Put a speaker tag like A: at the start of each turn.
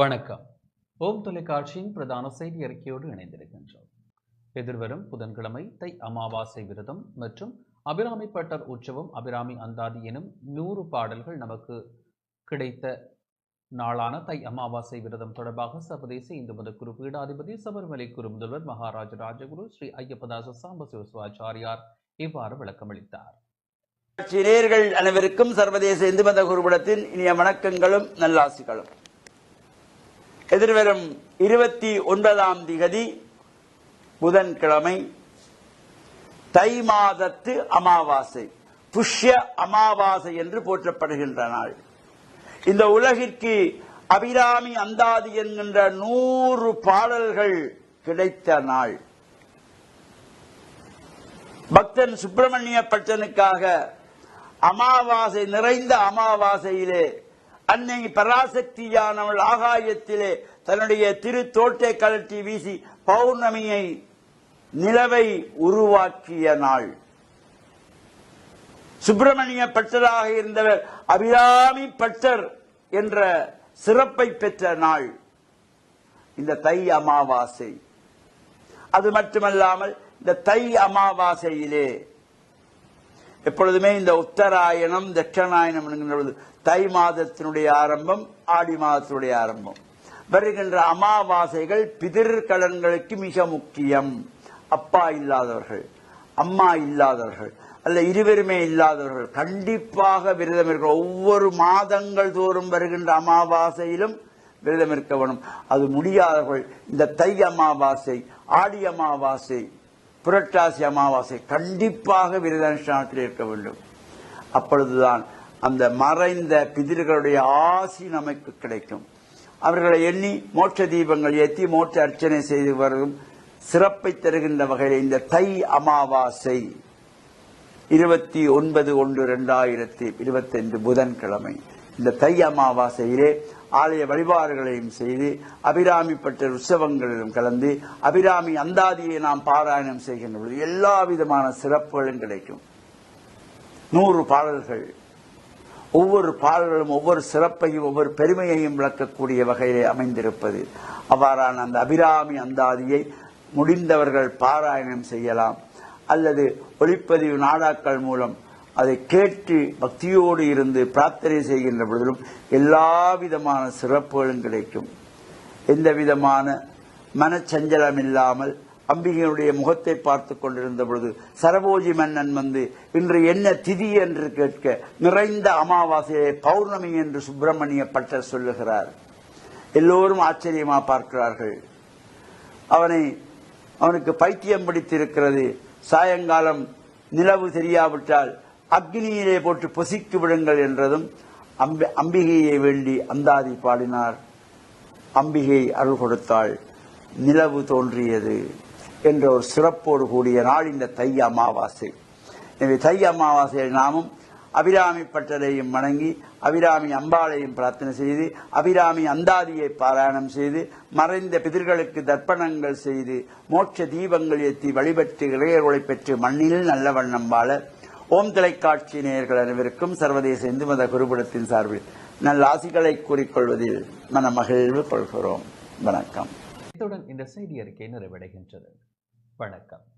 A: வணக்கம். ஓம் தொலைக்காட்சியின் பிரதான செய்தி அறிக்கையோடு இணைந்திருக்கின்றோம். எதிர்வரும் புதன்கிழமை தை அமாவாசை விரதம் மற்றும் அபிராமி பட்டர் உற்சவம் அபிராமி அந்தாதி எனும் நூறு பாடல்கள் நமக்கு கிடைத்த நாளான தை அமாவாசை விரதம் தொடர்பாக சர்வதேச இந்து மத குரு பீடாதிபதி சபரிமலை குரு முதல்வர் மகாராஜ ராஜகுரு ஸ்ரீ ஐயப்பதாச சாம்ப சிவசுவாச்சாரியார் இவ்வாறு விளக்கமளித்தார்.
B: நேர்கள் அனைவருக்கும் சர்வதேச இந்து மத குருபடத்தின் இனிய வணக்கங்களும் நல்லாசிகளும். எதிர்வரும் இருபத்தி ஒன்பதாம் திகதி புதன்கிழமை தை மாதத்து அமாவாசை. புஷ்ய அமாவாசை என்று போற்றப்படுகின்ற நாள். இந்த உலகிற்கு அபிராமி அந்தாதி என்கின்ற நூறு பாடல்கள் கிடைத்த நாள். பக்தன் சுப்பிரமணிய பட்டனுக்காக அமாவாசை நிறைந்த அமாவாசையிலே அன்னை பராசக்தியானவள் ஆகாயத்திலே தன்னுடைய திரு தோட்டை கழட்டி வீசி பௌர்ணமியை நிலவை உருவாக்கிய நாள். சுப்பிரமணிய பட்டராக இருந்தவர் அபிராமி பட்டர் என்ற சிறப்பை பெற்ற நாள். இந்த தை அமாவாசை. அது மட்டுமல்லாமல் இந்த தை அமாவாசையிலே எப்பொழுதுமே இந்த உத்தராயணம் தட்சணாயணம் என்கின்ற பொழுது தை மாதத்தினுடைய ஆரம்பம் ஆடி மாதத்தினுடைய ஆரம்பம். வருகின்ற அமாவாசைகள் பிதிர்கடன்களுக்கு மிக முக்கியம். அப்பா இல்லாதவர்கள் அம்மா இல்லாதவர்கள் அல்ல இருவருமே இல்லாதவர்கள் கண்டிப்பாக விரதம் இருக்கிற ஒவ்வொரு மாதங்கள் தோறும் வருகின்ற அமாவாசையிலும் விரதம் இருக்க வேணும். அது முடியாதவர்கள் இந்த தை அமாவாசை ஆடி அமாவாசை புரட்டாசி அமாவாசை கண்டிப்பாக விரதானுஷ்டானத்தில் இருக்க வேண்டும். அப்பொழுதுதான் அந்த மறைந்த பிதிர்களுடைய ஆசி நமக்கு கிடைக்கும். அவர்களை எண்ணி மோட்ச தீபங்கள் ஏற்றி மோட்ச அர்ச்சனை செய்து வரும் சிறப்பை தருகின்ற வகையில் இந்த தை அமாவாசை. இருபத்தி ஒன்பது ஒன்று இரண்டாயிரத்தி இருபத்தி ஐந்து புதன்கிழமை. இந்த தை அமாவாசையிலே ஆலய வழிபாடுகளையும் செய்து அபிராமிப்பட்ட உற்சவங்களிலும் கலந்து அபிராமி அந்தாதியை நாம் பாராயணம் செய்கின்ற பொழுது எல்லா விதமான சிறப்புகளும் கிடைக்கும். நூறு பாடல்கள் ஒவ்வொரு பாடல்களும் ஒவ்வொரு சிறப்பையும் ஒவ்வொரு பெருமையையும் விளக்கக்கூடிய வகையிலே அமைந்திருப்பது. அவ்வாறான அந்த அபிராமி அந்தாதியை முடிந்தவர்கள் பாராயணம் செய்யலாம். அல்லது ஒளிப்பதிவு நாடாக்கள் மூலம் அதை கேட்டு பக்தியோடு இருந்து பிரார்த்தனை செய்கின்ற பொழுதிலும் எல்லா விதமான சிறப்புகளும் கிடைக்கும். எந்த விதமான மனச்சஞ்சலம் இல்லாமல் அம்பிகையினுடைய முகத்தை பார்த்து கொண்டிருந்த பொழுது சரபோஜி மன்னன் வந்து இன்று என்ன திதி என்று கேட்க நிறைந்த அமாவாசையை பௌர்ணமி என்று சுப்பிரமணிய பட்டர் சொல்லுகிறார். எல்லோரும் ஆச்சரியமா பார்க்கிறார்கள். அவனை அவனுக்கு பைத்தியம் பிடித்திருக்கிறது. சாயங்காலம் நிலவு தெரியாவிட்டால் அக்னியிலே போட்டு பொசிக்கு விடுங்கள் என்றதும் அம்பி- அம்பிகையை வேண்டி அந்தாதி பாடினார். அம்பிகை அருள் கொடுத்தாள். நிலவு தோன்றியது. என்ற ஒரு சிறப்போடு கூடிய நாள் இந்த தை அமாவாசை. எனவே தை அமாவாசையில் நாமும் அபிராமி பட்டரையும் வணங்கி அபிராமி அம்பாளையும் பிரார்த்தனை செய்து அபிராமி அந்தாதியை பாராயணம் செய்து மறைந்த பிதர்களுக்கு தர்ப்பணங்கள் செய்து மோட்ச தீபங்கள் ஏற்றி வழிபட்டு இளையர்களை பெற்று மண்ணில் நல்ல வண்ணம் வாழ ஓம் தொலைக்காட்சி நேயர்கள் அனைவருக்கும் சர்வதேச இந்து மத குருபுடத்தின் சார்பில் நல்ல ஆசிகளை கூறிக்கொள்வதில் மன மகிழ்வு கொள்கிறோம். வணக்கம்.
A: இத்துடன் இந்த செய்தி அறிக்கை நிறைவடைகின்றது. வணக்கம்.